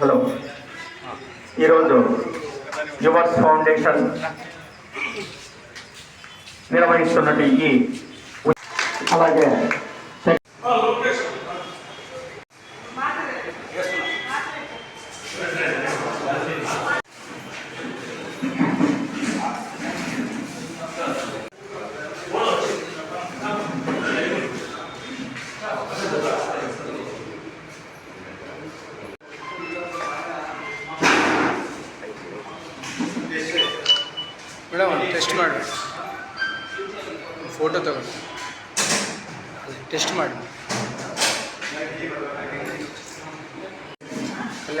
Hello. ఈరోజు yours foundation నిర్వహిస్తున్నట్టు ఈ అలాగే ಟೆಸ್ಟ್ ಮಾಡಿ. ಫೋಟೋ ತಗೊಂಡು ಟೆಸ್ಟ್ ಮಾಡಿ. ಅಲ್ಲ.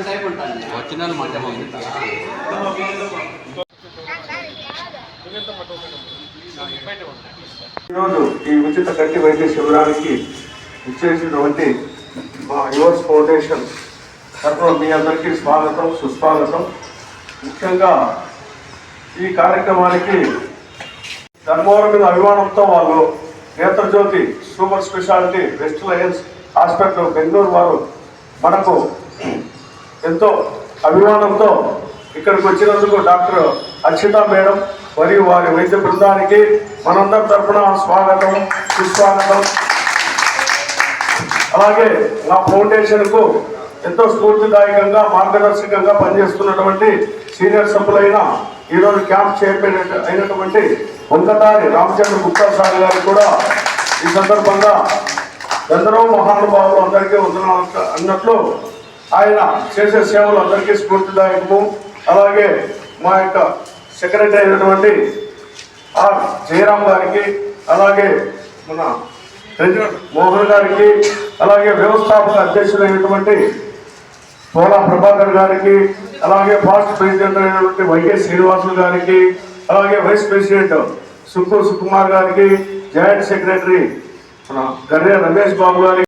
వచ్చిన ఈరోజు ఈ ఉచిత కంటి వైద్య శిబిరానికి ఇచ్చేసినటువంటి మా యువర్స్ ఫౌండేషన్ తరఫున మీ అందరికీ స్వాగతం సుస్వాగతం. ముఖ్యంగా ఈ కార్యక్రమానికి ధర్మవరం మీద అభిమానంతో వాళ్ళు Netrajyothi super speciality west lions hospital Bengaluru వారు మనకు ఎంతో అభిమానంతో ఇక్కడికి వచ్చినందుకు డాక్టర్ అక్షిత మేడం మరియు వారి వైద్య బృందానికి మనందరి తరఫున స్వాగతం సుస్వాగతం. అలాగే నా ఫౌండేషన్కు ఎంతో స్ఫూర్తిదాయకంగా మార్గదర్శకంగా పనిచేస్తున్నటువంటి సీనియర్ సభ్యులైన ఈరోజు క్యాంప్ చైర్మన్ అయినటువంటి వంకటారి రామచంద్ర గుప్తా సార్ గారికి కూడా ఈ సందర్భంగా ఎందరో మహానుభావులు అందరికీ వదనాలు అన్నట్లు ఆయన చేసే సేవలు అందరికీ స్ఫూర్తిదాయకము. అలాగే మా యొక్క సెక్రటరీ అయినటువంటి ఆర్ జయరామ్ గారికి అలాగే మన ట్రెజరర్ మోహన్ గారికి అలాగే వ్యవస్థాపక అధ్యక్షులైనటువంటి పోలా ప్రభాకర్ గారికి అలాగే పాస్ట్ ప్రెసిడెంట్ అయినటువంటి వైకే శ్రీనివాసులు గారికి అలాగే వైస్ ప్రెసిడెంట్ సుక్కు సుకుమార్ గారికి జాయింట్ సెక్రటరీ మన గర్రే రమేష్ బాబు గారికి